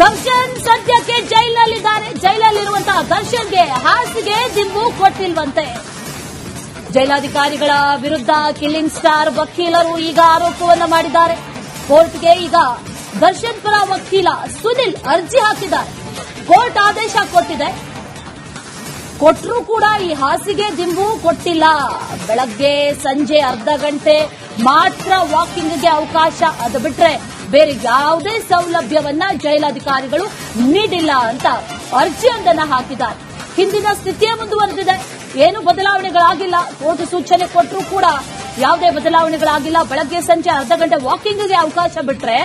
ದರ್ಶನ್ ಸದ್ಯಕ್ಕೆ ಜೈಲಲ್ಲಿದ್ದಾರೆ. ಜೈಲಲ್ಲಿರುವಂತಹ ದರ್ಶನ್ಗೆ ಹಾಸಿಗೆ ದಿಂಬು ಕೊಟ್ಟಿಲ್ವಂತೆ. ಜೈಲಾಧಿಕಾರಿಗಳ ವಿರುದ್ಧ ಕಿಲ್ಲಿಂಗ್ ಸ್ಟಾರ್ ವಕೀಲರು ಈಗ ಆರೋಪವನ್ನು ಮಾಡಿದ್ದಾರೆ. ಕೋರ್ಟ್ಗೆ ಈಗ ದರ್ಶನ್ ಪರ ವಕೀಲ ಸುನಿಲ್ ಅರ್ಜಿ ಹಾಕಿದ್ದಾರೆ. ಕೋರ್ಟ್ ಆದೇಶ ಕೊಟ್ಟಿದೆ. ಕೊಟ್ಟರೂ ಕೂಡ ಈ ಹಾಸಿಗೆ ದಿಂಬು ಕೊಟ್ಟಿಲ್ಲ. ಬೆಳಗ್ಗೆ ಸಂಜೆ ಅರ್ಧ ಗಂಟೆ ಮಾತ್ರ ವಾಕಿಂಗ್ಗೆ ಅವಕಾಶ ಅದು ಬಿಟ್ರೆ ಬೇರೆ ಯಾವುದೇ ಸೌಲಭ್ಯವನ್ನ ಜೈಲಾಧಿಕಾರಿಗಳು ನೀಡಿಲ್ಲ ಅಂತ ಅರ್ಜಿಯೊಂದನ್ನ ಹಾಕಿದ್ದಾರೆ. ಹಿಂದಿನ ಸ್ಥಿತಿಯೇ ಮುಂದುವರೆದಿದೆ. ಏನು ಬದಲಾವಣೆಗಳಾಗಿಲ್ಲ. ಕೋರ್ಟ್ ಸೂಚನೆ ಕೊಟ್ಟರೂ ಕೂಡ ಯಾವುದೇ ಬದಲಾವಣೆಗಳಾಗಿಲ್ಲ. ಬೆಳಗ್ಗೆ ಸಂಜೆ ಅರ್ಧ ಗಂಟೆ ವಾಕಿಂಗ್ಗೆ ಅವಕಾಶ ಬಿಟ್ರೆ,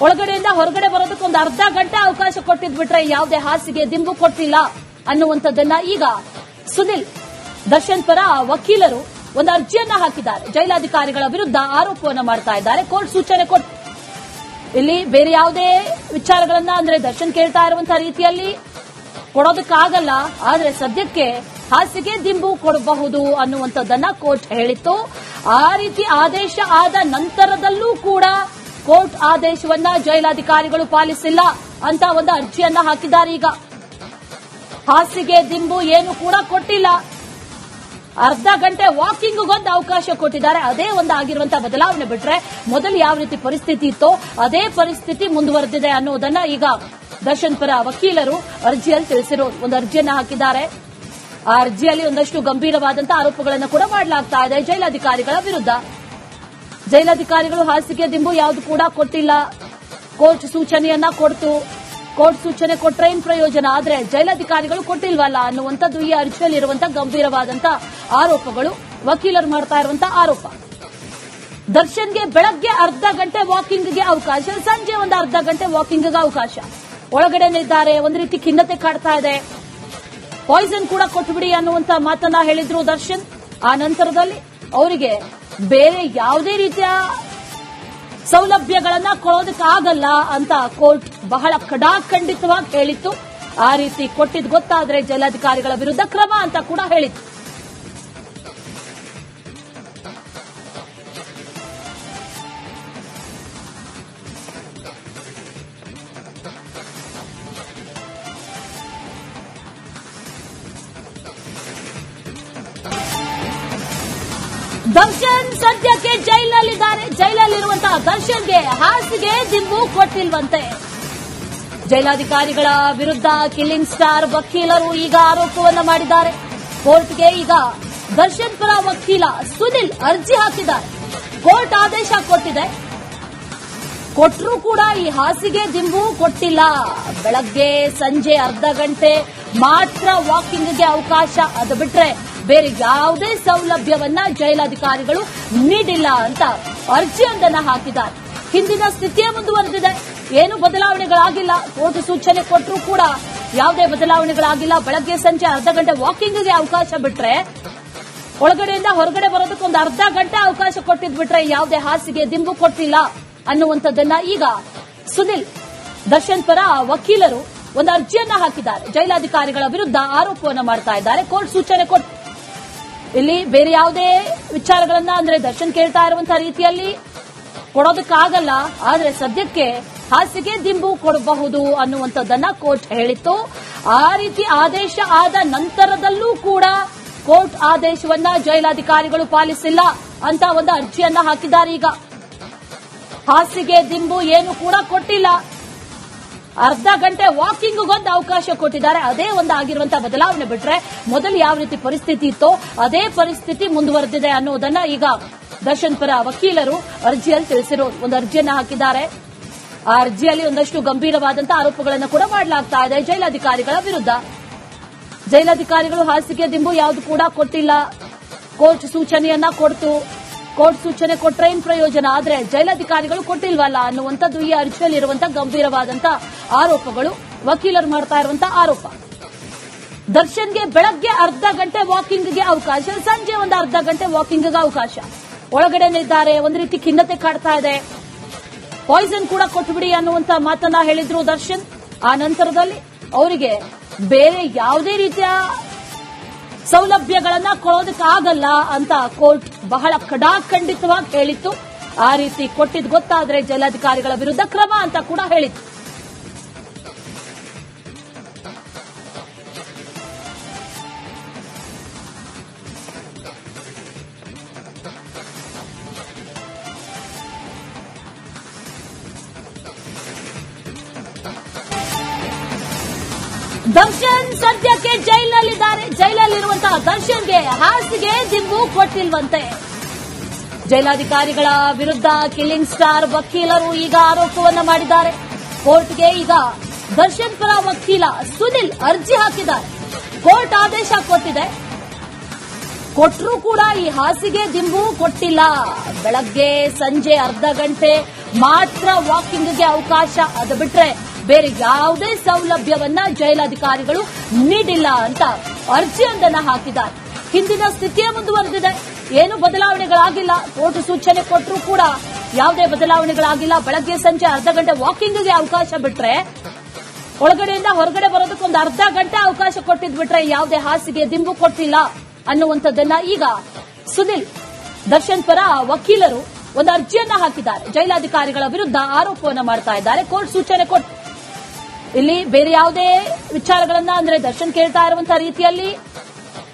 ಒಳಗಡೆಯಿಂದ ಹೊರಗಡೆ ಬರೋದಕ್ಕೆ ಒಂದು ಅರ್ಧ ಗಂಟೆ ಅವಕಾಶ ಕೊಟ್ಟಿದ್ ಬಿಟ್ರೆ ಯಾವುದೇ ಹಾಸಿಗೆ ದಿಂಬು ಕೊಟ್ಟಿಲ್ಲ ಅನ್ನುವಂಥದ್ದನ್ನ ಈಗ ಸುನಿಲ್ ದರ್ಶನ್ ಪರ ವಕೀಲರು ಒಂದು ಅರ್ಜಿಯನ್ನ ಹಾಕಿದ್ದಾರೆ. ಜೈಲಾಧಿಕಾರಿಗಳ ವಿರುದ್ಧ ಆರೋಪವನ್ನು ಮಾಡ್ತಾ ಇದ್ದಾರೆ. ಕೋರ್ಟ್ ಸೂಚನೆ ಕೊಟ್ಟು ಇಲ್ಲಿ ಬೇರೆ ಯಾವುದೇ ವಿಚಾರಗಳನ್ನ ಅಂದ್ರೆ ದರ್ಶನ್ ಕೇಳ್ತಾ ಇರುವಂತಹ ರೀತಿಯಲ್ಲಿ ಕೊಡೋದಕ್ಕಾಗಲ್ಲ, ಆದ್ರೆ ಸದ್ಯಕ್ಕೆ ಹಾಸಿಗೆ ದಿಂಬು ಕೊಡಬಹುದು ಅನ್ನುವಂಥದ್ದನ್ನ ಕೋರ್ಟ್ ಹೇಳಿತ್ತು. ಆ ರೀತಿ ಆದೇಶ ಆದ ನಂತರದಲ್ಲೂ ಕೂಡ ಕೋರ್ಟ್ ಆದೇಶವನ್ನ ಜೈಲಾಧಿಕಾರಿಗಳು ಪಾಲಿಸಿಲ್ಲ ಅಂತ ಒಂದು ಅರ್ಜಿಯನ್ನ ಹಾಕಿದ್ದಾರೆ ಈಗ. ಹಾಸಿಗೆ ದಿಂಬು ಏನು ಕೂಡ ಕೊಟ್ಟಿಲ್ಲ. ಅರ್ಧ ಗಂಟೆ ವಾಕಿಂಗ್ಗೊಂದು ಅವಕಾಶ ಕೊಟ್ಟಿದ್ದಾರೆ. ಅದೇ ಒಂದು ಆಗಿರುವಂತಹ ಬದಲಾವಣೆ ಬಿಟ್ರೆ ಮೊದಲು ಯಾವ ರೀತಿ ಪರಿಸ್ಥಿತಿ ಇತ್ತೋ ಅದೇ ಪರಿಸ್ಥಿತಿ ಮುಂದುವರೆದಿದೆ ಅನ್ನೋದನ್ನ ಈಗ ದರ್ಶನ್ ಪರ ವಕೀಲರು ಅರ್ಜಿಯಲ್ಲಿ ತಿಳಿಸಿರೋ ಒಂದು ಅರ್ಜಿಯನ್ನ ಹಾಕಿದ್ದಾರೆ. ಆ ಅರ್ಜಿಯಲ್ಲಿ ಒಂದಷ್ಟು ಗಂಭೀರವಾದಂತಹ ಆರೋಪಗಳನ್ನು ಕೂಡ ಮಾಡಲಾಗ್ತಾ ಇದೆ. ಜೈಲಾಧಿಕಾರಿಗಳ ವಿರುದ್ಧ. ಜೈಲಾಧಿಕಾರಿಗಳು ಹಾಸಿಗೆ ದಿಂಬು ಯಾವುದು ಕೂಡ ಕೊಟ್ಟಿಲ್ಲ. ಕೋರ್ಟ್ ಸೂಚನೆಯನ್ನ ಕೊಡ್ತು. ಕೋರ್ಟ್ ಸೂಚನೆ ಕೊಟ್ರೆ ಪ್ರಯೋಜನ? ಆದರೆ ಜೈಲಾಧಿಕಾರಿಗಳು ಕೊಟ್ಟಿಲ್ವಲ್ಲ ಅನ್ನುವಂಥದ್ದು ಈ ಅರ್ಜಿಯಲ್ಲಿರುವಂತಹ ಗಂಭೀರವಾದಂತಹ ಆರೋಪಗಳು. ವಕೀಲರು ಮಾಡ್ತಾ ಇರುವಂತಹ ಆರೋಪ. ದರ್ಶನ್ಗೆ ಬೆಳಗ್ಗೆ ಅರ್ಧ ಗಂಟೆ ವಾಕಿಂಗ್ಗೆ ಅವಕಾಶ, ಸಂಜೆ ಒಂದು ಅರ್ಧ ಗಂಟೆ ವಾಕಿಂಗ್ಗೆ ಅವಕಾಶ. ಒಳಗಡೆನೇ ಇದ್ದಾರೆ ಒಂದು ರೀತಿ ಖಿನ್ನತೆ ಕಾಡ್ತಾ ಇದೆ. ಪಾಯ್ಸನ್ ಕೂಡ ಕೊಟ್ಬಿಡಿ ಅನ್ನುವಂತ ಮಾತನ್ನ ಹೇಳಿದ್ರು ದರ್ಶನ್. ಆ ನಂತರದಲ್ಲಿ ಅವರಿಗೆ ಬೇರೆ ಯಾವುದೇ ರೀತಿಯ ಸೌಲಭ್ಯಗಳನ್ನ ಕೊಡೋದಕ್ಕಾಗಲ್ಲ ಅಂತ ಕೋರ್ಟ್ ಬಹಳ ಕಡಾಖಂಡಿತವಾಗಿ ಹೇಳಿತ್ತು. ಆ ರೀತಿ ಕೊಟ್ಟಿದ್ ಗೊತ್ತಾದ್ರೆ ಜಲಾಧಿಕಾರಿಗಳ ವಿರುದ್ಧ ಕ್ರಮ ಅಂತ ಕೂಡ ಹೇಳಿತ್ತು. ದರ್ಶನ್ ಸದ್ಯಕ್ಕೆ ಜೈಲಲ್ಲಿದ್ದಾರೆ. ಜೈಲಲ್ಲಿರುವಂತಹ ದರ್ಶನ್ಗೆ ಹಾಸಿಗೆ ದಿಂಬು ಕೊಟ್ಟಿಲ್ವಂತೆ. ಜೈಲಾಧಿಕಾರಿಗಳ ವಿರುದ್ಧ ಕಿಲ್ಲಿಂಗ್ ಸ್ಟಾರ್ ವಕೀಲರು ಈಗ ಆರೋಪವನ್ನು ಮಾಡಿದ್ದಾರೆ. ಕೋರ್ಟ್ಗೆ ಈಗ ದರ್ಶನ್ ಪರ ವಕೀಲ ಸುನಿಲ್ ಅರ್ಜಿ ಹಾಕಿದ್ದಾರೆ. ಕೋರ್ಟ್ ಆದೇಶ ಕೊಟ್ಟಿದೆ. ಕೊಟ್ಟರೂ ಕೂಡ ಈ ಹಾಸಿಗೆ ದಿಂಬು ಕೊಟ್ಟಿಲ್ಲ. ಬೆಳಗ್ಗೆ ಸಂಜೆ ಅರ್ಧ ಗಂಟೆ ಮಾತ್ರ ವಾಕಿಂಗ್ಗೆ ಅವಕಾಶ ಅದು ಬಿಟ್ರೆ ಬೇರೆ ಯಾವುದೇ ಸೌಲಭ್ಯವನ್ನ ಜೈಲಾಧಿಕಾರಿಗಳು ನೀಡಿಲ್ಲ ಅಂತ ಅರ್ಜಿಯೊಂದನ್ನ ಹಾಕಿದ್ದಾರೆ. ಹಿಂದಿನ ಸ್ಥಿತಿಯೇ ಮುಂದುವರೆದಿದೆ. ಏನು ಬದಲಾವಣೆಗಳಾಗಿಲ್ಲ. ಕೋರ್ಟ್ ಸೂಚನೆ ಕೊಟ್ಟರೂ ಕೂಡ ಯಾವುದೇ ಬದಲಾವಣೆಗಳಾಗಿಲ್ಲ. ಬೆಳಗ್ಗೆ ಸಂಜೆ ಅರ್ಧ ಗಂಟೆ ವಾಕಿಂಗ್ಗೆ ಅವಕಾಶ ಬಿಟ್ರೆ, ಒಳಗಡೆಯಿಂದ ಹೊರಗಡೆ ಬರೋದಕ್ಕೆ ಒಂದು ಅರ್ಧ ಗಂಟೆ ಅವಕಾಶ ಕೊಟ್ಟಿದ್ ಬಿಟ್ರೆ ಯಾವುದೇ ಹಾಸಿಗೆ ದಿಂಬು ಕೊಟ್ಟಿಲ್ಲ ಅನ್ನುವಂಥದ್ದನ್ನ ಈಗ ಸುನಿಲ್ ದರ್ಶನ್ ಪರ ವಕೀಲರು ಒಂದು ಅರ್ಜಿಯನ್ನ ಹಾಕಿದ್ದಾರೆ. ಜೈಲಾಧಿಕಾರಿಗಳ ವಿರುದ್ಧ ಆರೋಪವನ್ನು ಮಾಡ್ತಾ ಇದ್ದಾರೆ. ಕೋರ್ಟ್ ಸೂಚನೆ ಕೊಟ್ಟು ಇಲ್ಲಿ ಬೇರೆ ಯಾವುದೇ ವಿಚಾರಗಳನ್ನ ಅಂದ್ರೆ ದರ್ಶನ್ ಕೇಳ್ತಾ ಇರುವಂತಹ ರೀತಿಯಲ್ಲಿ ಕೊಡೋದಕ್ಕಾಗಲ್ಲ, ಆದ್ರೆ ಸದ್ಯಕ್ಕೆ ಹಾಸಿಗೆ ದಿಂಬು ಕೊಡಬಹುದು ಅನ್ನುವಂಥದ್ದನ್ನ ಕೋರ್ಟ್ ಹೇಳಿತ್ತು. ಆ ರೀತಿ ಆದೇಶ ಆದ ನಂತರದಲ್ಲೂ ಕೂಡ ಕೋರ್ಟ್ ಆದೇಶವನ್ನ ಜೈಲಾಧಿಕಾರಿಗಳು ಪಾಲಿಸಿಲ್ಲ ಅಂತ ಒಂದು ಅರ್ಜಿಯನ್ನ ಹಾಕಿದ್ದಾರೆ ಈಗ. ಹಾಸಿಗೆ ದಿಂಬು ಏನು ಕೂಡ ಕೊಟ್ಟಿಲ್ಲ. ಅರ್ಧ ಗಂಟೆ ವಾಕಿಂಗ್ಗೊಂದು ಅವಕಾಶ ಕೊಟ್ಟಿದ್ದಾರೆ. ಅದೇ ಒಂದು ಆಗಿರುವಂತಹ ಬದಲಾವಣೆ ಬಿಟ್ರೆ ಮೊದಲು ಯಾವ ರೀತಿ ಪರಿಸ್ಥಿತಿ ಇತ್ತೋ ಅದೇ ಪರಿಸ್ಥಿತಿ ಮುಂದುವರೆದಿದೆ ಅನ್ನೋದನ್ನ ಈಗ ದರ್ಶನ್ ಪರ ವಕೀಲರು ಅರ್ಜಿಯಲ್ಲಿ ತಿಳಿಸಿರೋ ಒಂದು ಅರ್ಜಿಯನ್ನ ಹಾಕಿದ್ದಾರೆ. ಆ ಅರ್ಜಿಯಲ್ಲಿ ಒಂದಷ್ಟು ಗಂಭೀರವಾದಂತಹ ಆರೋಪಗಳನ್ನು ಕೂಡ ಮಾಡಲಾಗ್ತಾ ಇದೆ. ಜೈಲಾಧಿಕಾರಿಗಳ ವಿರುದ್ಧ. ಜೈಲಾಧಿಕಾರಿಗಳು ಹಾಸಿಗೆ ದಿಂಬು ಯಾವುದು ಕೂಡ ಕೊಟ್ಟಿಲ್ಲ. ಕೋರ್ಟ್ ಸೂಚನೆಯನ್ನ ಕೊಡ್ತು. ಕೋರ್ಟ್ ಸೂಚನೆ ಕೊಟ್ರೆ ಪ್ರಯೋಜನ? ಆದರೆ ಜೈಲಾಧಿಕಾರಿಗಳು ಕೊಟ್ಟಿಲ್ವಲ್ಲ ಅನ್ನುವಂಥದ್ದು ಈ ಅರ್ಜಿಯಲ್ಲಿರುವಂತಹ ಗಂಭೀರವಾದಂತಹ ಆರೋಪಗಳು. ವಕೀಲರು ಮಾಡ್ತಾ ಇರುವಂತಹ ಆರೋಪ. ದರ್ಶನ್ಗೆ ಬೆಳಗ್ಗೆ ಅರ್ಧ ಗಂಟೆ ವಾಕಿಂಗ್ಗೆ ಅವಕಾಶ, ಸಂಜೆ ಒಂದು ಅರ್ಧ ಗಂಟೆ ವಾಕಿಂಗ್ಗೆ ಅವಕಾಶ. ಒಳಗಡೆನೇ ಇದ್ದಾರೆ ಒಂದು ರೀತಿ ಖಿನ್ನತೆ ಕಾಡ್ತಾ ಇದೆ. ಪಾಯ್ಸನ್ ಕೂಡ ಕೊಟ್ಬಿಡಿ ಅನ್ನುವಂತ ಮಾತನ್ನ ಹೇಳಿದ್ರು ದರ್ಶನ್. ಆ ನಂತರದಲ್ಲಿ ಅವರಿಗೆ ಬೇರೆ ಯಾವುದೇ ರೀತಿಯ ಸೌಲಭ್ಯಗಳನ್ನ ಕೊಡೋದಕ್ಕಾಗಲ್ಲ ಅಂತ ಕೋರ್ಟ್ ಬಹಳ ಕಡಾಖಂಡಿತವಾಗಿ ಹೇಳಿತ್ತು. ಆ ರೀತಿ ಕೊಟ್ಟಿದ್ ಗೊತ್ತಾದ್ರೆ ಜಲಾಧಿಕಾರಿಗಳ ವಿರುದ್ಧ ಕ್ರಮ ಅಂತ ಕೂಡ ಹೇಳಿತ್ತು. ದರ್ಶನ್ ಸದ್ಯಕ್ಕೆ ಜೈಲಲ್ಲಿದ್ದಾರೆ. ಜೈಲಲ್ಲಿರುವಂತಹ ದರ್ಶನ್ಗೆ ಹಾಸಿಗೆ ದಿಂಬು ಕೊಟ್ಟಿಲ್ವಂತೆ. ಜೈಲಾಧಿಕಾರಿಗಳ ವಿರುದ್ಧ ಕಿಲ್ಲಿಂಗ್ ಸ್ಟಾರ್ ವಕೀಲರು ಈಗ ಆರೋಪವನ್ನು ಮಾಡಿದ್ದಾರೆ. ಕೋರ್ಟ್ಗೆ ಈಗ ದರ್ಶನ್ ಪರ ವಕೀಲ ಸುನಿಲ್ ಅರ್ಜಿ ಹಾಕಿದ್ದಾರೆ. ಕೋರ್ಟ್ ಆದೇಶ ಕೊಟ್ಟಿದೆ. ಕೊಟ್ಟರೂ ಕೂಡ ಈ ಹಾಸಿಗೆ ದಿಂಬು ಕೊಟ್ಟಿಲ್ಲ. ಬೆಳಗ್ಗೆ ಸಂಜೆ ಅರ್ಧ ಗಂಟೆ ಮಾತ್ರ ವಾಕಿಂಗ್ಗೆ ಅವಕಾಶ. ಅದು ಬಿಟ್ರೆ ಬೇರೆ ಯಾವುದೇ ಸೌಲಭ್ಯವನ್ನ ಜೈಲಾಧಿಕಾರಿಗಳು ನೀಡಿಲ್ಲ ಅಂತ ಅರ್ಜಿಯೊಂದನ್ನ ಹಾಕಿದ್ದಾರೆ. ಹಿಂದಿನ ಸ್ಥಿತಿಯೇ ಮುಂದುವರೆದಿದೆ. ಏನು ಬದಲಾವಣೆಗಳಾಗಿಲ್ಲ. ಕೋರ್ಟ್ ಸೂಚನೆ ಕೊಟ್ಟರೂ ಕೂಡ ಯಾವುದೇ ಬದಲಾವಣೆಗಳಾಗಿಲ್ಲ. ಬೆಳಗ್ಗೆ ಸಂಜೆ ಅರ್ಧ ಗಂಟೆ ವಾಕಿಂಗ್ಗೆ ಅವಕಾಶ ಬಿಟ್ರೆ, ಒಳಗಡೆಯಿಂದ ಹೊರಗಡೆ ಬರೋದಕ್ಕೊಂದು ಅರ್ಧ ಗಂಟೆ ಅವಕಾಶ ಕೊಟ್ಟಿದ್ ಬಿಟ್ರೆ ಯಾವುದೇ ಹಾಸಿಗೆ ದಿಂಬು ಕೊಟ್ಟಿಲ್ಲ ಅನ್ನುವಂಥದ್ದನ್ನ ಈಗ ಸುನಿಲ್ ದರ್ಶನ್ ಪರ ವಕೀಲರು ಒಂದು ಅರ್ಜಿಯನ್ನ ಹಾಕಿದ್ದಾರೆ. ಜೈಲಾಧಿಕಾರಿಗಳ ವಿರುದ್ಧ ಆರೋಪವನ್ನು ಮಾಡ್ತಾ ಇದ್ದಾರೆ. ಕೋರ್ಟ್ ಸೂಚನೆ ಕೊಟ್ಟು ಇಲ್ಲಿ ಬೇರೆ ಯಾವುದೇ ವಿಚಾರಗಳನ್ನ ಅಂದ್ರೆ ದರ್ಶನ್ ಕೇಳ್ತಾ ಇರುವಂತಹ ರೀತಿಯಲ್ಲಿ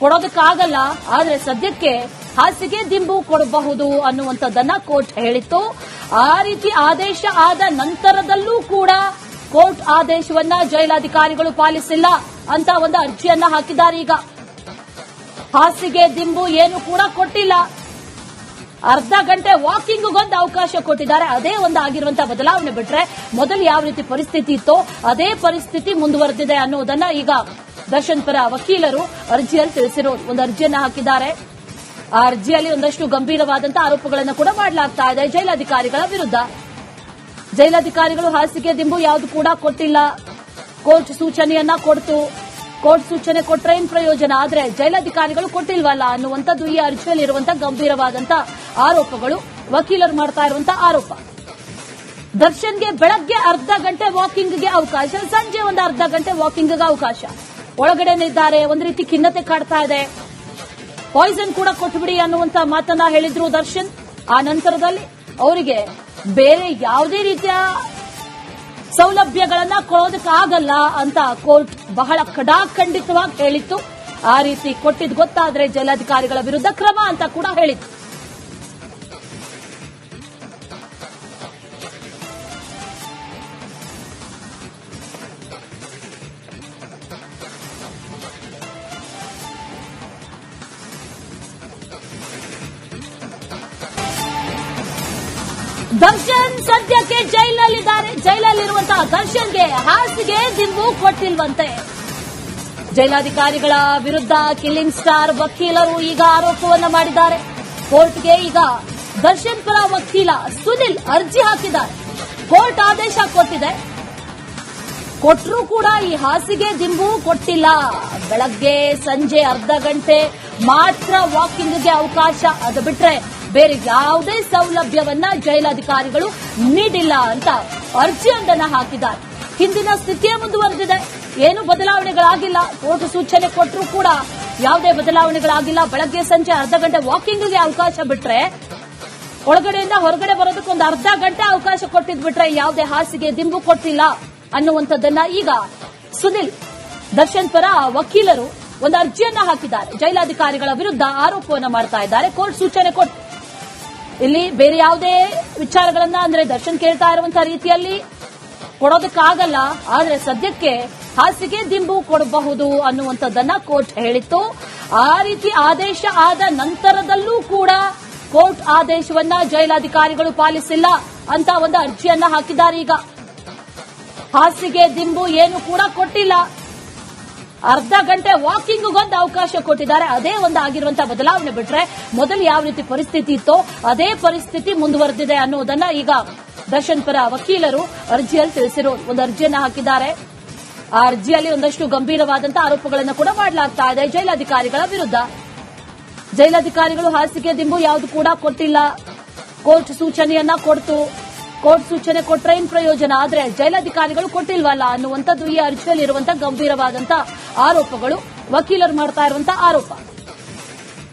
ಕೊಡೋದಕ್ಕಾಗಲ್ಲ, ಆದ್ರೆ ಸದ್ಯಕ್ಕೆ ಹಾಸಿಗೆ ದಿಂಬು ಕೊಡಬಹುದು ಅನ್ನುವಂಥದ್ದನ್ನ ಕೋರ್ಟ್ ಹೇಳಿತ್ತು. ಆ ರೀತಿ ಆದೇಶ ಆದ ನಂತರದಲ್ಲೂ ಕೂಡ ಕೋರ್ಟ್ ಆದೇಶವನ್ನ ಜೈಲಾಧಿಕಾರಿಗಳು ಪಾಲಿಸಿಲ್ಲ ಅಂತ ಒಂದು ಅರ್ಜಿಯನ್ನ ಹಾಕಿದ್ದಾರೆ ಈಗ. ಹಾಸಿಗೆ ದಿಂಬು ಏನು ಕೂಡ ಕೊಟ್ಟಿಲ್ಲ. ಅರ್ಧ ಗಂಟೆ ವಾಕಿಂಗ್ಗೊಂದು ಅವಕಾಶ ಕೊಟ್ಟಿದ್ದಾರೆ. ಅದೇ ಒಂದು ಆಗಿರುವಂತಹ ಬದಲಾವಣೆ ಬಿಟ್ರೆ ಮೊದಲು ಯಾವ ರೀತಿ ಪರಿಸ್ಥಿತಿ ಇತ್ತೋ ಅದೇ ಪರಿಸ್ಥಿತಿ ಮುಂದುವರೆದಿದೆ ಅನ್ನೋದನ್ನ ಈಗ ದರ್ಶನ್ ಪರ ವಕೀಲರು ಅರ್ಜಿಯಲ್ಲಿ ತಿಳಿಸಿರೋ ಒಂದು ಅರ್ಜಿಯನ್ನ ಹಾಕಿದ್ದಾರೆ. ಆ ಅರ್ಜಿಯಲ್ಲಿ ಒಂದಷ್ಟು ಗಂಭೀರವಾದಂತಹ ಆರೋಪಗಳನ್ನು ಕೂಡ ಮಾಡಲಾಗ್ತಾ ಇದೆ. ಜೈಲಾಧಿಕಾರಿಗಳ ವಿರುದ್ಧ. ಜೈಲಾಧಿಕಾರಿಗಳು ಹಾಸಿಗೆ ದಿಂಬು ಯಾವುದು ಕೂಡ ಕೊಟ್ಟಿಲ್ಲ. ಕೋರ್ಟ್ ಸೂಚನೆಯನ್ನ ಕೊಡ್ತು. ಕೋರ್ಟ್ ಸೂಚನೆ ಕೊಟ್ರೆ ಏನ್ ಪ್ರಯೋಜನ? ಆದ್ರೆ ಜೈಲಾಧಿಕಾರಿಗಳು ಕೊಟ್ಟಿಲ್ವಲ್ಲ ಅನ್ನುವಂಥದ್ದು ಈ ಅರ್ಜಿಯಲ್ಲಿ ಇರುವಂತಹ ಗಂಭೀರವಾದಂತಹ ಆರೋಪಗಳು. ವಕೀಲರು ಮಾಡ್ತಾ ಇರುವಂತಹ ಆರೋಪ. ದರ್ಶನ್ಗೆ ಬೆಳಗ್ಗೆ ಅರ್ಧ ಗಂಟೆ ವಾಕಿಂಗ್ಗೆ ಅವಕಾಶ, ಸಂಜೆ ಒಂದು ಅರ್ಧ ಗಂಟೆ ವಾಕಿಂಗ್ಗೆ ಅವಕಾಶ. ಒಳಗಡೆನೇ ಇದ್ದಾರೆ ಒಂದು ರೀತಿ ಖಿನ್ನತೆ ಕಾಡ್ತಾ ಇದೆ. ಪಾಯ್ಸನ್ ಕೂಡ ಕೊಟ್ಬಿಡಿ ಅನ್ನುವಂತ ಮಾತನ್ನ ಹೇಳಿದ್ರು ದರ್ಶನ್. ಆ ನಂತರದಲ್ಲಿ ಅವರಿಗೆ ಬೇರೆ ಯಾವುದೇ ರೀತಿಯ ಸೌಲಭ್ಯಗಳನ್ನ ಕೊಡೋದಕ್ಕಾಗಲ್ಲ ಅಂತ ಕೋರ್ಟ್ ಬಹಳ ಕಡಾಖಂಡಿತವಾಗಿ ಹೇಳಿತ್ತು. ಆ ರೀತಿ ಕೊಟ್ಟಿದ್ ಗೊತ್ತಾದ್ರೆ ಜಲಾಧಿಕಾರಿಗಳ ವಿರುದ್ಧ ಕ್ರಮ ಅಂತ ಕೂಡ ಹೇಳಿತ್ತು. ದರ್ಶನ್ ಸದ್ಯಕ್ಕೆ ಜೈಲಲ್ಲಿದ್ದಾರೆ. ಜೈಲಲ್ಲಿರುವಂತಹ ದರ್ಶನ್ಗೆ ಹಾಸಿಗೆ ದಿಂಬು ಕೊಟ್ಟಿಲ್ವಂತೆ. ಜೈಲಾಧಿಕಾರಿಗಳ ವಿರುದ್ಧ ಕಿಲ್ಲಿಂಗ್ ಸ್ಟಾರ್ ವಕೀಲರು ಈಗ ಆರೋಪವನ್ನು ಮಾಡಿದ್ದಾರೆ. ಕೋರ್ಟ್ಗೆ ಈಗ ದರ್ಶನ್ ಪರ ವಕೀಲ ಸುನಿಲ್ ಅರ್ಜಿ ಹಾಕಿದ್ದಾರೆ. ಕೋರ್ಟ್ ಆದೇಶ ಕೊಟ್ಟಿದೆ. ಕೊಟ್ಟರೂ ಕೂಡ ಈ ಹಾಸಿಗೆ ದಿಂಬು ಕೊಟ್ಟಿಲ್ಲ. ಬೆಳಗ್ಗೆ ಸಂಜೆ ಅರ್ಧ ಗಂಟೆ ಮಾತ್ರ ವಾಕಿಂಗ್ಗೆ ಅವಕಾಶ. ಅದು ಬಿಟ್ರೆ ಬೇರೆ ಯಾವುದೇ ಸೌಲಭ್ಯವನ್ನ ಜೈಲಾಧಿಕಾರಿಗಳು ನೀಡಿಲ್ಲ ಅಂತ ಅರ್ಜಿಯೊಂದನ್ನ ಹಾಕಿದ್ದಾರೆ. ಹಿಂದಿನ ಸ್ಥಿತಿಯೇ ಮುಂದುವರೆದಿದೆ. ಏನು ಬದಲಾವಣೆಗಳಾಗಿಲ್ಲ. ಕೋರ್ಟ್ ಸೂಚನೆ ಕೊಟ್ಟರೂ ಕೂಡ ಯಾವುದೇ ಬದಲಾವಣೆಗಳಾಗಿಲ್ಲ. ಬೆಳಗ್ಗೆ ಸಂಜೆ ಅರ್ಧ ಗಂಟೆ ವಾಕಿಂಗ್ಗೆ ಅವಕಾಶ ಬಿಟ್ರೆ, ಒಳಗಡೆಯಿಂದ ಹೊರಗಡೆ ಬರೋದಕ್ಕೊಂದು ಅರ್ಧ ಗಂಟೆ ಅವಕಾಶ ಕೊಟ್ಟಿದ್ ಬಿಟ್ರೆ ಯಾವುದೇ ಹಾಸಿಗೆ ದಿಂಬು ಕೊಟ್ಟಿಲ್ಲ ಅನ್ನುವಂಥದ್ದನ್ನ ಈಗ ಸುನಿಲ್ ದರ್ಶನ್ ಪರ ವಕೀಲರು ಒಂದು ಅರ್ಜಿಯನ್ನ ಹಾಕಿದ್ದಾರೆ. ಜೈಲಾಧಿಕಾರಿಗಳ ವಿರುದ್ಧ ಆರೋಪವನ್ನು ಮಾಡ್ತಾ ಕೋರ್ಟ್ ಸೂಚನೆ ಕೊಟ್ಟು ಇಲ್ಲಿ ಬೇರೆ ಯಾವುದೇ ವಿಚಾರಗಳನ್ನ ಅಂದ್ರೆ ದರ್ಶನ್ ಕೇಳ್ತಾ ಇರುವಂತಹ ರೀತಿಯಲ್ಲಿ ಕೊಡೋದಕ್ಕಾಗಲ್ಲ, ಆದ್ರೆ ಸದ್ಯಕ್ಕೆ ಹಾಸಿಗೆ ದಿಂಬು ಕೊಡಬಹುದು ಅನ್ನುವಂಥದ್ದನ್ನ ಕೋರ್ಟ್ ಹೇಳಿತ್ತು. ಆ ರೀತಿ ಆದೇಶ ಆದ ನಂತರದಲ್ಲೂ ಕೂಡ ಕೋರ್ಟ್ ಆದೇಶವನ್ನ ಜೈಲಾಧಿಕಾರಿಗಳು ಪಾಲಿಸಿಲ್ಲ ಅಂತ ಒಂದು ಅರ್ಜಿಯನ್ನ ಹಾಕಿದ್ದಾರೆ ಈಗ. ಹಾಸಿಗೆ ದಿಂಬು ಏನು ಕೂಡ ಕೊಟ್ಟಿಲ್ಲ. ಅರ್ಧ ಗಂಟೆ ವಾಕಿಂಗ್ ಒಂದು ಅವಕಾಶ ಕೊಟ್ಟಿದ್ದಾರೆ. ಅದೇ ಒಂದು ಆಗಿರುವಂತಹ ಬದಲಾವಣೆ ಬಿಟ್ರೆ ಮೊದಲು ಯಾವ ರೀತಿ ಪರಿಸ್ಥಿತಿ ಇತ್ತೋ ಅದೇ ಪರಿಸ್ಥಿತಿ ಮುಂದುವರೆದಿದೆ ಅನ್ನೋದನ್ನ ಈಗ ದರ್ಶನ್ ಪರ ವಕೀಲರು ಅರ್ಜಿಯಲ್ಲಿ ತಿಳಿಸಿರೋ ಒಂದು ಅರ್ಜಿಯನ್ನ ಹಾಕಿದ್ದಾರೆ. ಆ ಅರ್ಜಿಯಲ್ಲಿ ಒಂದಷ್ಟು ಗಂಭೀರವಾದಂತಹ ಆರೋಪಗಳನ್ನು ಕೂಡ ಮಾಡಲಾಗ್ತಾ ಇದೆ. ಜೈಲಾಧಿಕಾರಿಗಳ ವಿರುದ್ಧ. ಜೈಲಾಧಿಕಾರಿಗಳು ಹಾಸಿಗೆ ದಿಂಬು ಯಾವುದು ಕೂಡ ಕೊಟ್ಟಿಲ್ಲ. ಕೋರ್ಟ್ ಸೂಚನೆಯನ್ನ ಕೊಡ್ತು. ಕೋರ್ಟ್ ಸೂಚನೆ ಕೊಟ್ರೆ ಏನ್ ಪ್ರಯೋಜನ, ಆದ್ರೆ ಜೈಲಾಧಿಕಾರಿಗಳು ಕೊಟ್ಟಿಲ್ವಲ್ಲ ಅನ್ನುವಂಥದ್ದು ಈ ಅರ್ಜಿಯಲ್ಲಿ ಇರುವಂತಹ ಗಂಭೀರವಾದಂತಹ ಆರೋಪಗಳು. ವಕೀಲರು ಮಾಡ್ತಾ ಇರುವಂತಹ ಆರೋಪ.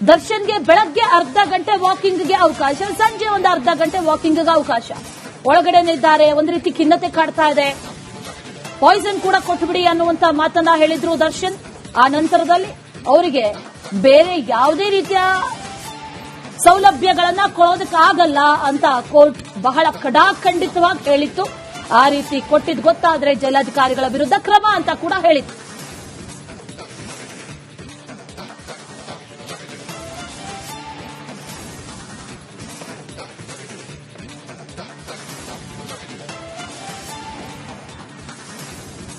ದರ್ಶನ್ಗೆ ಬೆಳಗ್ಗೆ ಅರ್ಧ ಗಂಟೆ ವಾಕಿಂಗ್ಗೆ ಅವಕಾಶ, ಸಂಜೆ ಒಂದು ಅರ್ಧ ಗಂಟೆ ವಾಕಿಂಗ್ಗೆ ಅವಕಾಶ. ಒಳಗಡೆನೇ ಇದ್ದಾರೆ ಒಂದು ರೀತಿ ಖಿನ್ನತೆ ಕಾಡ್ತಾ ಇದೆ. ಪಾಯ್ಸನ್ ಕೂಡ ಕೊಟ್ಟುಬಿಡಿ ಅನ್ನುವಂತ ಮಾತನ್ನ ಹೇಳಿದ್ರು ದರ್ಶನ್. ಆ ನಂತರದಲ್ಲಿ ಅವರಿಗೆ ಬೇರೆ ಯಾವುದೇ ರೀತಿಯ ಸೌಲಭ್ಯಗಳನ್ನ ಕೊಡೋದಕ್ಕಾಗಲ್ಲ ಅಂತ ಕೋರ್ಟ್ ಬಹಳ ಕಡಾಖಂಡಿತವಾಗಿ ಹೇಳಿತ್ತು. ಆ ರೀತಿ ಕೊಟ್ಟಿದ್ ಗೊತ್ತಾದ್ರೆ ಜಿಲ್ಲಾಧಿಕಾರಿಗಳ ವಿರುದ್ಧ ಕ್ರಮ ಅಂತ ಕೂಡ ಹೇಳಿತ್ತು.